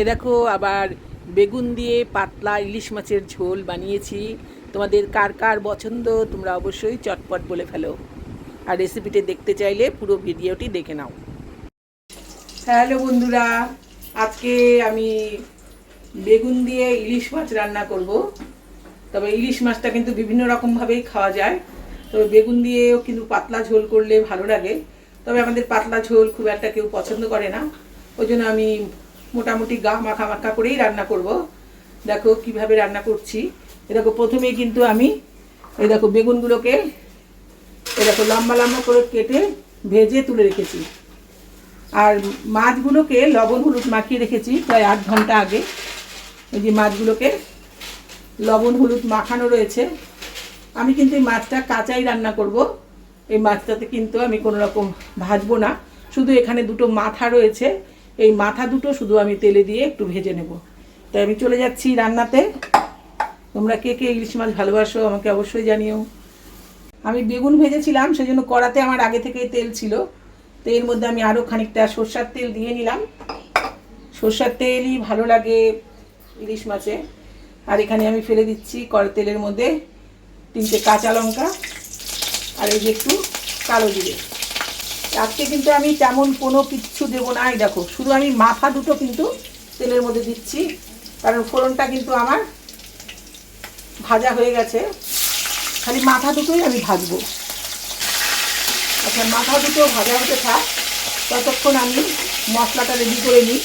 এ দেখো, আবার বেগুন দিয়ে পাতলা ইলিশ মাছের ঝোল বানিয়েছি। তোমাদের কার কার পছন্দ তোমরা অবশ্যই চটপট বলে ফেলো। আর রেসিপিটি দেখতে চাইলে পুরো ভিডিওটি দেখে নাও। হ্যালো বন্ধুরা, আজকে আমি বেগুন দিয়ে ইলিশ মাছ রান্না করব। তবে ইলিশ মাছটা কিন্তু বিভিন্ন রকমভাবেই খাওয়া যায়। তবে বেগুন দিয়েও কিন্তু পাতলা ঝোল করলে ভালো লাগে। তবে আমাদের পাতলা ঝোল খুব একটা কেউ পছন্দ করে না। ওই জন্য আমি মোটামুটি গা মাখা মাখা করেই রান্না করব। দেখো কীভাবে রান্না করছি। এ দেখো প্রথমেই কিন্তু আমি এই দেখো বেগুনগুলোকে এই দেখো লম্বা লম্বা করে কেটে ভেজে তুলে রেখেছি। আর মাছগুলোকে লবণ হলুদ মাখিয়ে রেখেছি প্রায় আট ঘণ্টা আগে। এই যে মাছগুলোকে লবণ হলুদ মাখানো রয়েছে। আমি কিন্তু এই মাছটা কাঁচাই রান্না করব। এই মাছটাতে কিন্তু আমি কোনো রকম ভাজবো না। শুধু এখানে দুটো মাথা রয়েছে। এই মাথা দুটো শুধু আমি তেলে দিয়ে একটু ভেজে নেব। তাই আমি চলে যাচ্ছি রান্নাতে। তোমরা কে কে ইলিশ মাছ ভালোবাসো আমাকে অবশ্যই জানিও। আমি বেগুন ভেজেছিলাম, সেজন্য কড়াতে আমার আগে থেকেই তেল ছিল। তো এর মধ্যে আমি আরও খানিকটা সর্ষার তেল দিয়ে নিলাম। সর্ষার তেলই ভালো লাগে ইলিশ মাছে। আর এখানে আমি ফেলে দিচ্ছি কড়া তেলের মধ্যে তিনটে কাঁচা লঙ্কা আর এই যে একটু কালো জিরে। আজকে কিন্তু আমি তেমন কোনো কিচ্ছু দেবো না। এই দেখো, শুধু আমি মাথা দুটো কিন্তু তেলের মধ্যে দিচ্ছি, কারণ ফোড়নটা কিন্তু আমার ভাজা হয়ে গেছে। খালি মাথা দুটোই আমি ভাজবো। আচ্ছা মাথা দুটো ভাজা হতে থাক, ততক্ষণ আমি মশলাটা রেডি করে নিই।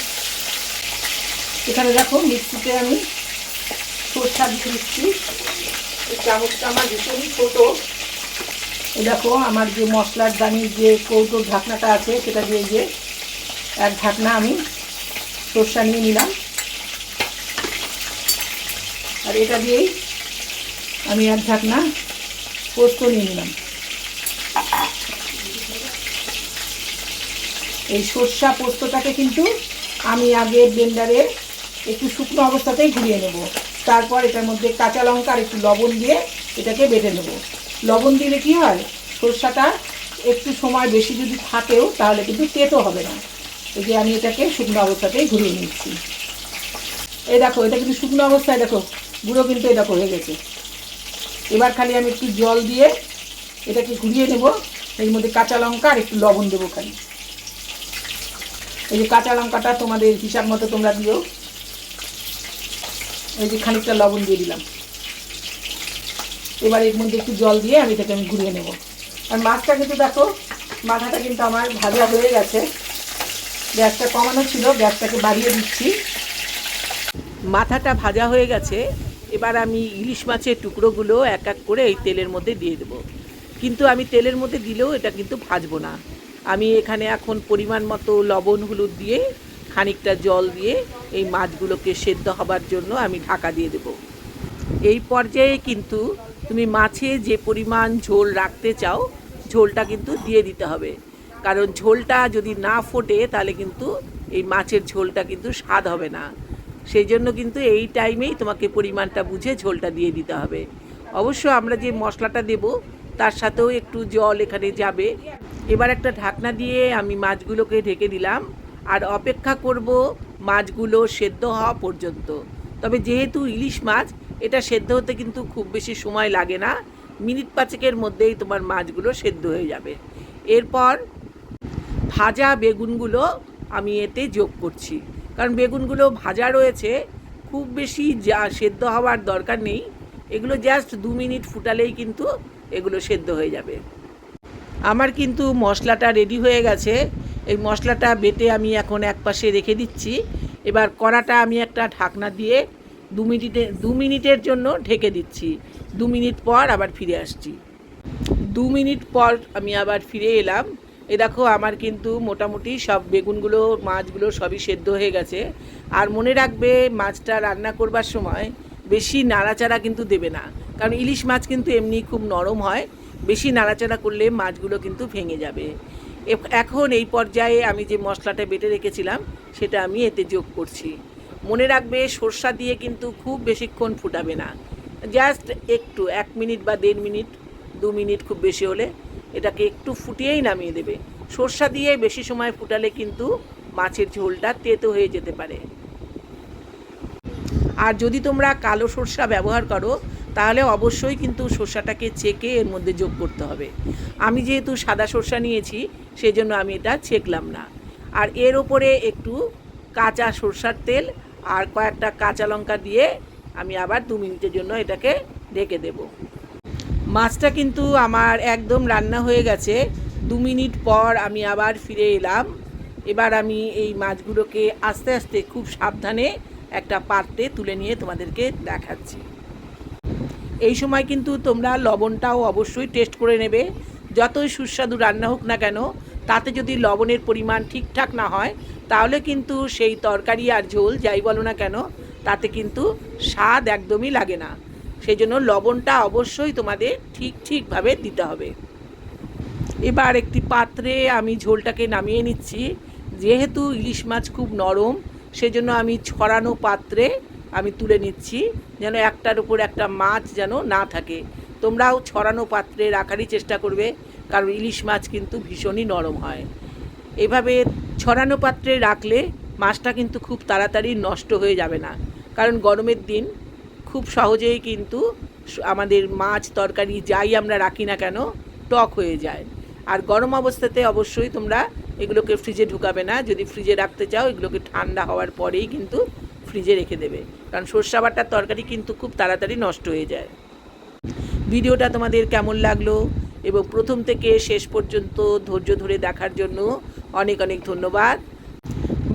এখানে দেখো, মিক্সিতে আমি সরষা দিচ্ছি। এই চামচটা আমার ভীষণই ছোটো। দেখো, আমার যে মশলার দানির যে কৌটোর ঢাকনাটা আছে, সেটা দিয়ে যে এক ঢাকনা আমি সরষা নিয়ে নিলাম। আর এটা দিয়েই আমি এক ঢাকনা পোস্ত নিয়ে নিলাম। এই সর্ষা পোস্তটাকে কিন্তু আমি আগে ব্লেন্ডারে একটু শুকনো অবস্থাতেই ঘুরিয়ে নেব। তারপর এটার মধ্যে কাঁচা লঙ্কা আর একটু লবণ দিয়ে এটাকে বেটে নেব। লবণ দিলে কি হয়? সর্ষাটা একটু সময় বেশি যদি থাকেও, তাহলে কিন্তু তেতো হবে না। এই যে আমি এটাকে শুকনো অবস্থাতেই ঘুরিয়ে নিচ্ছি। এই দেখো, এটা কিন্তু শুকনো অবস্থায়, দেখো, গুঁড়ো কিন্তু দেখো হয়ে গেছে। এবার খালি আমি একটু জল দিয়ে এটাকে ঘুরিয়ে নেব। এর মধ্যে কাঁচা লঙ্কা আর একটু লবণ দেবো খালি। এই যে কাঁচা লঙ্কাটা তোমাদের হিসাব মতো তোমরা দিও। এই যে খানিকটা লবণ দিয়ে দিলাম। এবার এর মধ্যে একটু জল দিয়ে আমি এটাকে আমি ঘুরিয়ে নেব। আর মাছটা কিন্তু দেখো, মাথাটা কিন্তু আমার ভাজা হয়ে গেছে। গ্যাসটা কমানো ছিল, গ্যাসটাকে বাড়িয়ে দিচ্ছি। মাথাটা ভাজা হয়ে গেছে, এবার আমি ইলিশ মাছের টুকরোগুলো এক এক করে এই তেলের মধ্যে দিয়ে দেবো। কিন্তু আমি তেলের মধ্যে দিলেও এটা কিন্তু ভাজবো না। আমি এখানে এখন পরিমাণ মতো লবণ, হলুদ দিয়ে খানিকটা জল দিয়ে এই মাছগুলোকে সেদ্ধ হবার জন্য আমি ঢাকা দিয়ে দেব। এই পর্যায়ে কিন্তু তুমি মাছে যে পরিমাণ ঝোল রাখতে চাও, ঝোলটা কিন্তু দিয়ে দিতে হবে। কারণ ঝোলটা যদি না ফোটে, তাহলে কিন্তু এই মাছের ঝোলটা কিন্তু স্বাদ হবে না। সেই জন্য কিন্তু এই টাইমেই তোমাকে পরিমাণটা বুঝে ঝোলটা দিয়ে দিতে হবে। অবশ্য আমরা যে মশলাটা দেব, তার সাথেও একটু জল এখানে যাবে। এবার একটা ঢাকনা দিয়ে আমি মাছগুলোকে ঢেকে দিলাম। আর অপেক্ষা করব মাছগুলো সেদ্ধ হওয়া পর্যন্ত। তবে যেহেতু ইলিশ মাছ এটা সেদ্ধ হতে কিন্তু খুব বেশি সময় লাগে না। মিনিট পাঁচেকের মধ্যেই তোমার মাছগুলো সেদ্ধ হয়ে যাবে। এরপর ভাজা বেগুনগুলো আমি এতে যোগ করছি। কারণ বেগুনগুলো ভাজা রয়েছে, খুব বেশি যা সেদ্ধ হওয়ার দরকার নেই। এগুলো জাস্ট দু মিনিট ফুটালেই কিন্তু এগুলো সেদ্ধ হয়ে যাবে। আমার কিন্তু মশলাটা রেডি হয়ে গেছে। এই মশলাটা বেটে আমি এখন এক পাশে রেখে দিচ্ছি। এবার কড়াটা আমি একটা ঢাকনা দিয়ে দু মিনিটে, দু মিনিটের জন্য ঢেকে দিচ্ছি। দু মিনিট পর আবার ফিরে আসছি। দু মিনিট পর আমি আবার ফিরে এলাম। এ দেখো, আমার কিন্তু মোটামুটি সব বেগুনগুলো, মাছগুলো সবই সেদ্ধ হয়ে গেছে। আর মনে রাখবে, মাছটা রান্না করবার সময় বেশি নাড়াচাড়া কিন্তু দেবে না। কারণ ইলিশ মাছ কিন্তু এমনি খুব নরম হয়। বেশি নাড়াচাড়া করলে মাছগুলো কিন্তু ভেঙে যাবে। এখন এই পর্যায়ে আমি যে মশলাটা বেটে রেখেছিলাম, সেটা আমি এতে যোগ করছি। মনে রাখবে, সর্ষা দিয়ে কিন্তু খুব বেশিক্ষণ ফুটাবে না। জাস্ট একটু, এক মিনিট বা দেড় মিনিট, দু মিনিট খুব বেশি হলে এটাকে একটু ফুটিয়েই নামিয়ে দেবে। সর্ষা দিয়ে বেশি সময় ফুটালে কিন্তু মাছের ঝোলটা তেতো হয়ে যেতে পারে। আর যদি তোমরা কালো সর্ষা ব্যবহার করো, তাহলে অবশ্যই কিন্তু সর্ষাটাকে চেকে এর মধ্যে যোগ করতে হবে। আমি যেহেতু সাদা সর্ষা নিয়েছি সেই জন্য আমি এটা ছেঁকলাম না। আর এর ওপরে একটু কাঁচা সর্ষার তেল আর কয়েকটা কাঁচা লঙ্কা দিয়ে আমি আবার দু মিনিটের জন্য এটাকে ঢেকে দেব। মাছটা কিন্তু আমার একদম রান্না হয়ে গেছে। দু মিনিট পর আমি আবার ফিরে এলাম। এবার আমি এই মাছগুলোকে আস্তে আস্তে খুব সাবধানে একটা পাত্রে তুলে নিয়ে তোমাদেরকে দেখাচ্ছি। এই সময় কিন্তু তোমরা লবণটাও অবশ্যই টেস্ট করে নেবে। যতই সুস্বাদু রান্না হোক না কেন তাতে যদি লবণের পরিমাণ ঠিকঠাক না হয়, তাহলে কিন্তু সেই তরকারি আর ঝোল, যাই বলো না কেন, তাতে কিন্তু স্বাদ একদমই লাগে না। সেই জন্য লবণটা অবশ্যই তোমাদের ঠিক ঠিকভাবে দিতে হবে। এবার একটি পাত্রে আমি ঝোলটাকে নামিয়ে নিচ্ছি। যেহেতু ইলিশ মাছ খুব নরম, সেজন্য আমি ছড়ানো পাত্রে আমি তুলে নিচ্ছি, যেন একটার উপর একটা মাছ যেন না থাকে। তোমরাও ছড়ানো পাত্রে রাখারই চেষ্টা করবে। কারণ ইলিশ মাছ কিন্তু ভীষণই নরম হয়। এভাবে ছড়ানো পাত্রে রাখলে মাছটা কিন্তু খুব তাড়াতাড়ি নষ্ট হয়ে যাবে না। কারণ গরমের দিন খুব সহজেই কিন্তু আমাদের মাছ তরকারি যাই আমরা রাখি না কেন, টক হয়ে যায়। আর গরম অবস্থাতে অবশ্যই তোমরা এগুলোকে ফ্রিজে ঢুকাবে না। যদি ফ্রিজে রাখতে চাও, এগুলোকে ঠান্ডা হওয়ার পরেই কিন্তু ফ্রিজে রেখে দেবে। কারণ সর্ষা বাটার তরকারি কিন্তু খুব তাড়াতাড়ি নষ্ট হয়ে যায়। ভিডিওটা তোমাদের কেমন লাগল? এবং প্রথম থেকে শেষ পর্যন্ত ধৈর্য ধরে দেখার জন্য অনেক অনেক ধন্যবাদ।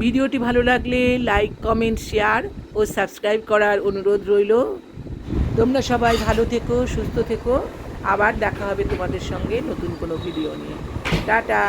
ভিডিওটি ভালো লাগলে লাইক কমেন্ট শেয়ার ও সাবস্ক্রাইব করার অনুরোধ রইল। তোমরা সবাই ভালো থেকো, সুস্থ থেকো। আবার দেখা হবে তোমাদের সঙ্গে নতুন কোনো ভিডিও নিয়ে। টাটা!